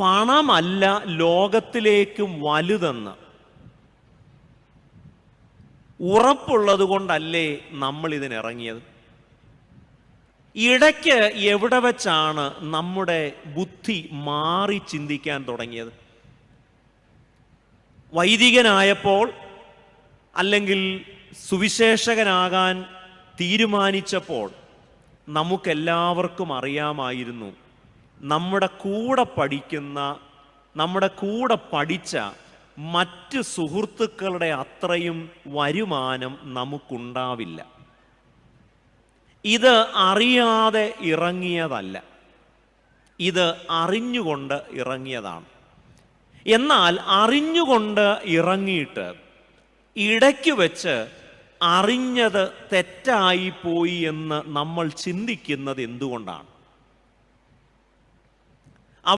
പണമല്ല ലോകത്തിലേക്ക് വലുതെന്ന്. ഉറപ്പുള്ളത് കൊണ്ടല്ലേ നമ്മൾ ഇതിനിറങ്ങിയത് ഇടയ്ക്ക് എവിടെ വെച്ചാണ് നമ്മുടെ ബുദ്ധി മാറി ചിന്തിക്കാൻ തുടങ്ങിയത്? വൈദികനായപ്പോൾ അല്ലെങ്കിൽ സുവിശേഷകനാകാൻ തീരുമാനിച്ചപ്പോൾ നമുക്കെല്ലാവർക്കും അറിയാമായിരുന്നു നമ്മുടെ കൂടെ പഠിക്കുന്ന നമ്മുടെ കൂടെ പഠിച്ച മറ്റ് സുഹൃത്തുക്കളുടെ അത്രയും വരുമാനം നമുക്കുണ്ടാവില്ല. ഇത് അറിയാതെ ഇറങ്ങിയതല്ല. ഇത് അറിഞ്ഞുകൊണ്ട് ഇറങ്ങിയതാണ്. എന്നാൽ അറിഞ്ഞുകൊണ്ട് ഇറങ്ങിയിട്ട് ഇടയ്ക്ക് വെച്ച് അറിഞ്ഞത് തെറ്റായി പോയി എന്ന് നമ്മൾ ചിന്തിക്കുന്നത് എന്തുകൊണ്ടാണ്?